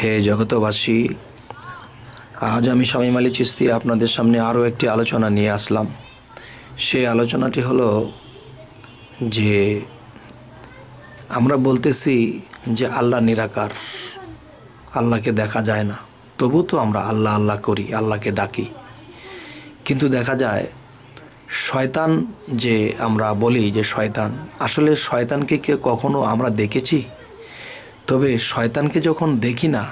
হে জগতবাসী, আজ আমি স্বামী মালি চিস্তি আপনাদের সামনে আরও একটি আলোচনা নিয়ে আসলাম। সেই আলোচনাটি হলো যে আমরা বলতেছি যে আল্লাহ নিরাকার, আল্লাহকে দেখা যায় না। তবু তো আমরা আল্লাহ আল্লাহ করি, আল্লাহকে ডাকি। কিন্তু দেখা যায় শয়তান যে আমরা বলি যে শয়তান, আসলে শয়তানকে কে কখনো আমরা দেখেছি? তবে শয়তানকে যখন দেখি না,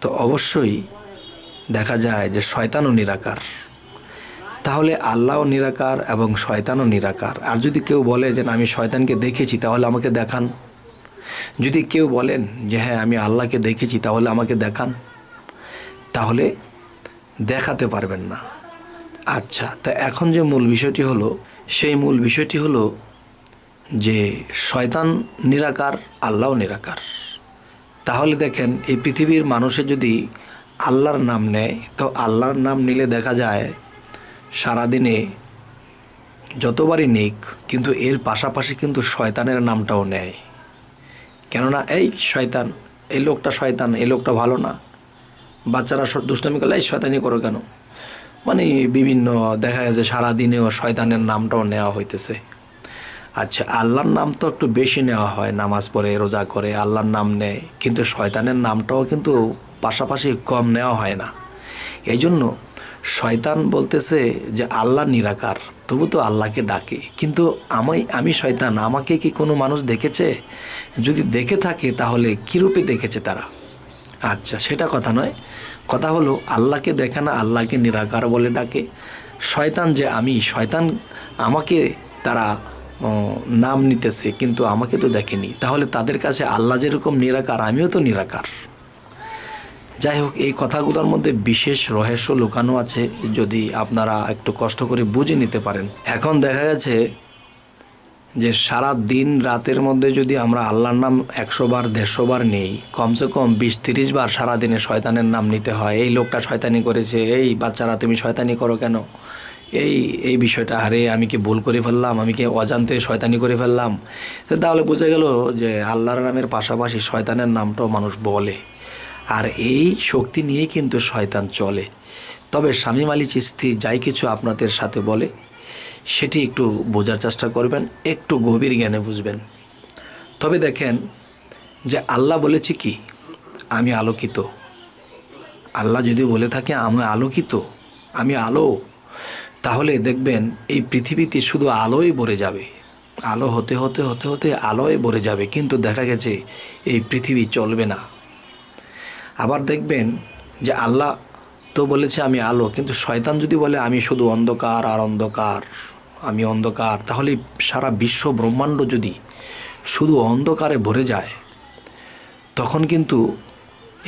তো অবশ্যই দেখা যায় যে শয়তানও নিরাকার। তাহলে আল্লাহও নিরাকার এবং শয়তানও নিরাকার। আর যদি কেউ বলে যে, আমি শয়তানকে দেখেছি, তাহলে আমাকে দেখান। যদি কেউ বলেন যে হ্যাঁ আমি আল্লাহকে দেখেছি, তাহলে আমাকে দেখান, তাহলে দেখাতে পারবেন না। আচ্ছা তা এখন যে মূল বিষয়টি হলো, সেই মূল বিষয়টি হলো যে, শয়তান নিরাকার, আল্লাহও নিরাকার। তাহলে দেখেন, এই পৃথিবীর মানুষে যদি আল্লাহর নাম নেয়, তো আল্লাহর নাম নিলে দেখা যায় সারাদিনে যতবারই নিক, কিন্তু এর পাশাপাশি কিন্তু শয়তানের নামটাও নেয়। কেননা, এই শয়তান, এই লোকটা শয়তান, এই লোকটা ভালো না। বাচ্চারা দুষ্টামি করলে, এই শয়তানি করো কেন? মানে বিভিন্ন দেখা যায় যে সারাদিনেও শয়তানের নামটাও নেওয়া হইতেছে। আচ্ছা আল্লাহর নাম তো একটু বেশি নেওয়া হয়, নামাজ পড়ে, রোজা করে, আল্লাহর নাম নেয়, কিন্তু শয়তানের নামটাও কিন্তু পাশাপাশি কম নেওয়া হয় না। এই জন্য শয়তান বলতেছে যে, আল্লাহ নিরাকার, তবু তো আল্লাহকে ডাকে। কিন্তু আমি আমি শয়তান, আমাকে কি কোনো মানুষ দেখেছে? যদি দেখে থাকে, তাহলে কীরূপে দেখেছে তারা? আচ্ছা সেটা কথা নয়। কথা হলো, আল্লাহকে দেখে না, আল্লাহকে নিরাকার বলে ডাকে। শয়তান যে আমি, শয়তান আমাকে তারা নাম নিতেছে, কিন্তু আমাকে তো দেখেনি। তাহলে তাদের কাছে আল্লাহ যেরকম নিরাকার, আমিও তো নিরাকার। যাই হোক, এই কথাগুলোর মধ্যে বিশেষ রহস্য লুকানো আছে, যদি আপনারা একটু কষ্ট করে বুঝে নিতে পারেন। এখন দেখা গেছে যে সারা দিন রাতের মধ্যে যদি আমরা আল্লাহর নাম একশো বার, দেড়শো বার নেই, কমসে কম বিশ, তিরিশ বার সারাদিনে শয়তানের নাম নিতে হয়, এই লোকটা শয়তানি করেছে, এই বাচ্চারা তুমি শয়তানি করো কেন? এই এই বিষয়টা, আরে আমি কি ভুল করে ফেললাম? আমি কি অজান্তে শয়তানি করে ফেললাম? তাহলে বোঝা গেল যে আল্লাহর নামের পাশাপাশি শয়তানের নামটাও মানুষ বলে। আর এই শক্তি নিয়েই কিন্তু শয়তান চলে। তবে স্বামী মালি চিস্তি যাই কিছু আপনাদের সাথে বলে, সেটি একটু বোঝার চেষ্টা করবেন, একটু গভীর জ্ঞানে বুঝবেন। তবে দেখেন যে আল্লাহ বলেছে কি? আমি আলোকিত। আল্লাহ যদি বলে থাকে, আমি আলোকিত, আমি আলো তাহলে দেখবেন এই পৃথিবীতে শুধু আলোই ভরে যাবে। আলো হতে হতে হতে হতে আলোয় ভরে যাবে, কিন্তু দেখা গেছে এই পৃথিবী চলবে না। আবার দেখবেন যে আল্লাহ তো বলেছে আমি আলো, কিন্তু শয়তান যদি বলে আমি শুধু অন্ধকার আর অন্ধকার, আমি অন্ধকার, তাহলে সারা বিশ্ব ব্রহ্মাণ্ড যদি শুধু অন্ধকারে ভরে যায়, তখন কিন্তু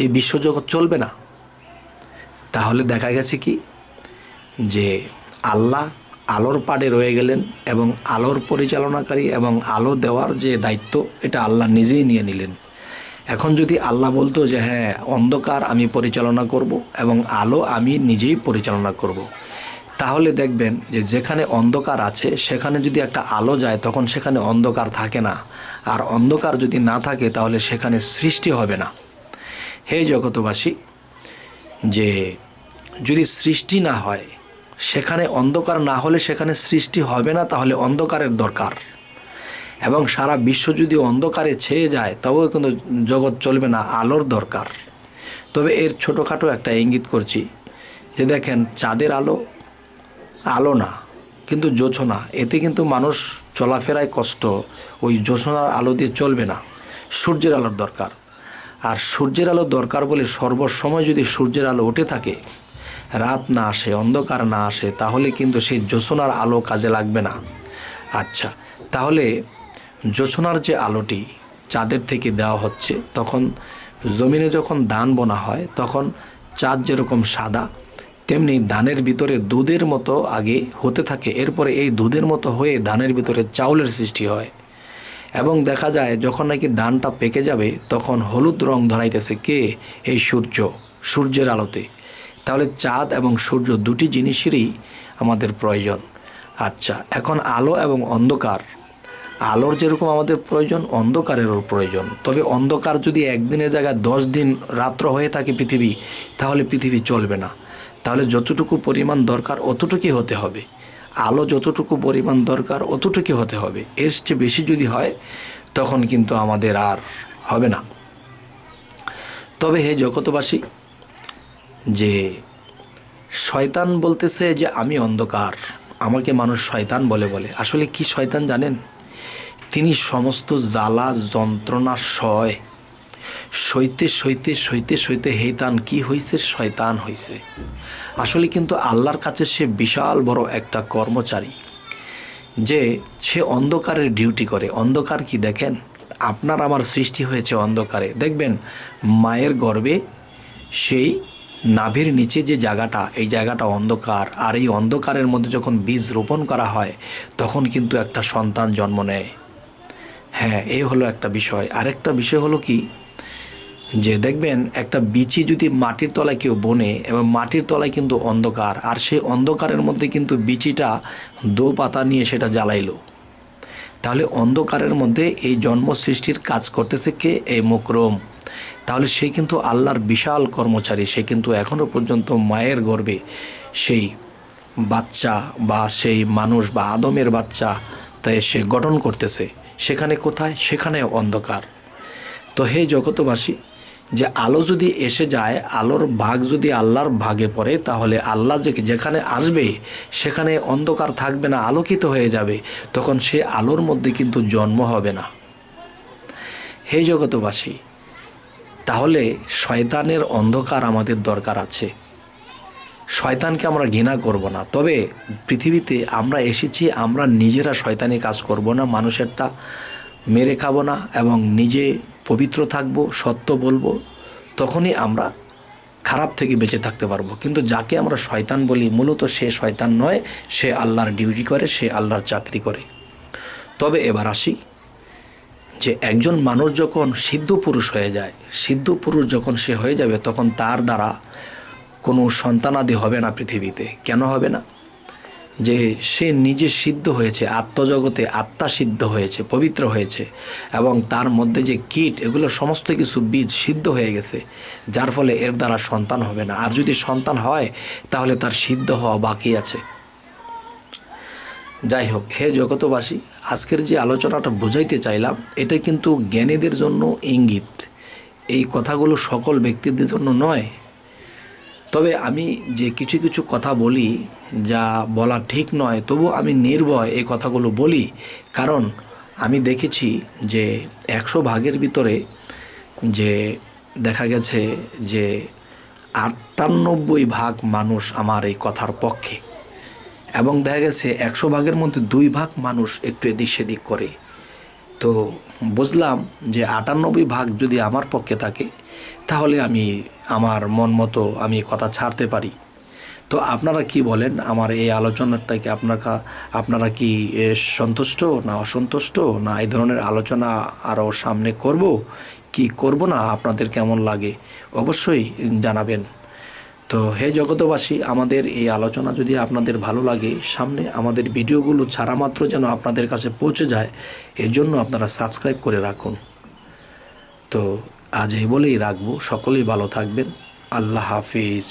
এই বিশ্বজগৎ চলবে না। তাহলে দেখা গেছে কি? যে আল্লাহ আলোর পাড়ে রয়ে গেলেন এবং আলোর পরিচালনাকারী এবং আলো দেওয়ার যে দায়িত্ব, এটা আল্লাহ নিজেই নিয়ে নিলেন। এখন যদি আল্লাহ বলতো যে হ্যাঁ অন্ধকার আমি পরিচালনা করব এবং আলো আমি নিজেই পরিচালনা করব। তাহলে দেখবেন যে, যেখানে অন্ধকার আছে, সেখানে যদি একটা আলো যায়, তখন সেখানে অন্ধকার থাকে না। আর অন্ধকার যদি না থাকে, তাহলে সেখানে সৃষ্টি হবে না। হে জগতবাসী যে যদি সৃষ্টি না হয় সেখানে অন্ধকার না হলে সেখানে সৃষ্টি হবে না, তাহলে অন্ধকারের দরকার। এবং সারা বিশ্ব যদি অন্ধকারে ছেয়ে যায়, তবেও কিন্তু জগৎ চলবে না, আলোর দরকার। তবে এর ছোটোখাটো একটা ইঙ্গিত করছি যে দেখেন, চাঁদের আলো আলো না, কিন্তু জোছনা। এতে কিন্তু মানুষ চলাফেরায় কষ্ট, ওই জোছনার আলো দিয়ে চলবে না, সূর্যের আলোর দরকার। আর সূর্যের আলো দরকার বলে সর্বসময় যদি সূর্যের আলো উঠে থাকে রাত না আসে, অন্ধকার না আসে, তাহলে কিন্তু সেই জোছনার আলো কাজে লাগবে না। আচ্ছা তাহলে জোছনার যে আলোটি চাঁদের থেকে দেওয়া হচ্ছে, তখন জমিনে যখন দান বোনা হয়, তখন চাঁদ যেরকম সাদা, তেমনি ধানের ভিতরে দুধের মতো আগে হতে থাকে, এরপরে এই দুধের মতো হয়ে ধানের ভিতরে চাউলের সৃষ্টি হয়। এবং দেখা যায়, যখন নাকি ধানটা পেকে যাবে, তখন হলুদ রং ধরাইতেছে কে? এই সূর্য, সূর্যের আলোতে। তাহলে চাঁদ এবং সূর্য দুটি জিনিসেরই আমাদের প্রয়োজন। আচ্ছা এখন আলো এবং অন্ধকার। আলোর যেরকম আমাদের প্রয়োজন, অন্ধকারেরও প্রয়োজন। তবে অন্ধকার যদি একদিনের জায়গায় দশ দিন রাত্র হয়ে থাকে পৃথিবী, তাহলে পৃথিবী চলবে না। তাহলে যতটুকু পরিমাণ দরকার অতটুকুই হতে হবে। আলো যতটুকু পরিমাণ দরকার অতটুকুই হতে হবে। এর চেয়ে বেশি যদি হয়, তখন কিন্তু আমাদের আর হবে না। তবে হে জগতবাসী যে শয়তান বলতেছে যে আমি অন্ধকার, আমাকে মানুষ শয়তান বলে বলে। আসলে কি শয়তান জানেন? তিনি সমস্ত জ্বালা, যন্ত্রণা, সয়, সইতে সইতে সইতে সইতে হেতান কি হইছে? শয়তান হইছে। আসলে কিন্তু আল্লাহর কাছে সে বিশাল বড় একটা কর্মচারী, যে সে অন্ধকারের ডিউটি করে। অন্ধকার কি দেখেন? আপনার আমার সৃষ্টি হয়েছে অন্ধকারে। দেখবেন, মায়ের গর্ভে সেই নাভির নিচে যে জায়গাটা, এই জায়গাটা অন্ধকার। আর এই অন্ধকারের মধ্যে যখন বীজ রোপণ করা হয়, তখন কিন্তু একটা সন্তান জন্ম নেয়। হ্যাঁ এই হলো একটা বিষয়। আরেকটা বিষয় হলো কি? যে দেখবেন, একটা বিচি যদি মাটির তলায় কেউ বনে, এবং মাটির তলায় কিন্তু অন্ধকার, আর সেই অন্ধকারের মধ্যে কিন্তু বিচিটা দো পাতা নিয়ে সেটা জ্বালাইলো। তাহলে অন্ধকারের মধ্যে এই জন্ম সৃষ্টির কাজ করতেছে কে? এই মোকরম। তাহলে সে কিন্তু আল্লাহর বিশাল কর্মচারী, সে কিন্তু এখনও পর্যন্ত মায়ের গর্ভে সেই বাচ্চা বা সেই মানুষ বা আদমের বাচ্চা তাই সে গঠন করতেছে। সেখানে কোথায়? সেখানে অন্ধকার। তো হে জগতবাসী যে আলো যদি এসে যায়, আলোর ভাগ যদি আল্লাহর ভাগে পড়ে, তাহলে আল্লাহ যে যেখানে আসবে, সেখানে অন্ধকার থাকবে না, আলোকিত হয়ে যাবে। তখন সে আলোর মধ্যে কিন্তু জন্ম হবে না। হে জগতবাসী তাহলে শয়তানের অন্ধকার আমাদের দরকার আছে। শয়তানকে আমরা ঘৃণা করব না। তবে পৃথিবীতে আমরা এসেছি, আমরা নিজেরা শয়তানি কাজ করব না, মানুষেরটা মেরে খাব না এবং নিজে পবিত্র থাকব, সত্য বলব, তখনই আমরা খারাপ থেকে বেঁচে থাকতে পারব। কিন্তু যাকে আমরা শয়তান বলি, মূলত সে শয়তান নয়, সে আল্লাহর ডিউটি করে, সে আল্লাহর চাকরি করে। তবে এবার আসি যে একজন মানুষ যখন সিদ্ধ পুরুষ হয়ে যায়, সিদ্ধ পুরুষ যখন সে হয়ে যাবে, তখন তার দ্বারা কোনো সন্তানাদি হবে না পৃথিবীতে। কেন হবে না? যে সে নিজে সিদ্ধ হয়েছে, আত্মজগতে আত্মা সিদ্ধ হয়েছে, পবিত্র হয়েছে, এবং তার মধ্যে যে কীট, এগুলো সমস্ত কিছু বীজ সিদ্ধ হয়ে গেছে, যার ফলে এর দ্বারা সন্তান হবে না। আর যদি সন্তান হয়, তাহলে তার সিদ্ধ হওয়া বাকি আছে। যাই হোক হে জগতবাসী আজকের যে আলোচনাটা বোঝাইতে চাইলাম, এটা কিন্তু জ্ঞানীদের জন্য ইঙ্গিত। এই কথাগুলো সকল ব্যক্তিদের জন্য নয়। তবে আমি যে কিছু কিছু কথা বলি, যা বলা ঠিক নয় তবু আমি নির্ভয় এই কথাগুলো বলি। কারণ আমি দেখেছি যে একশো ভাগের ভিতরে যে দেখা গেছে যে আটানব্বই ভাগ মানুষ আমার এই কথার পক্ষে। এবং দেখা গেছে একশো ভাগের মধ্যে দুই ভাগ মানুষ একটু এদিক সেদিক করে। তো বুঝলাম যে আটানব্বই ভাগ যদি আমার পক্ষে থাকে, তাহলে আমি আমার মন মতো আমি কথা ছাড়তে পারি। তো আপনারা কি বলেন? আমার এই আলোচনার থেকে আপনার আপনারা কি সন্তুষ্ট না অসন্তুষ্ট? না এই ধরনের আলোচনা আরও সামনে করব? কি করব না? আপনাদের কেমন লাগে? অবশ্যই জানাবেন। তো হে জগতবাসী আমাদের এই আলোচনা যদি আপনাদের ভালো লাগে, সামনে আমাদের ভিডিওগুলো ছাড়া মাত্র যেন আপনাদের কাছে পৌঁছে যায়, এর জন্য আপনারা সাবস্ক্রাইব করে রাখুন। তো আজ এই বলেই রাখব। সকলেই ভালো থাকবেন। আল্লাহ হাফিজ।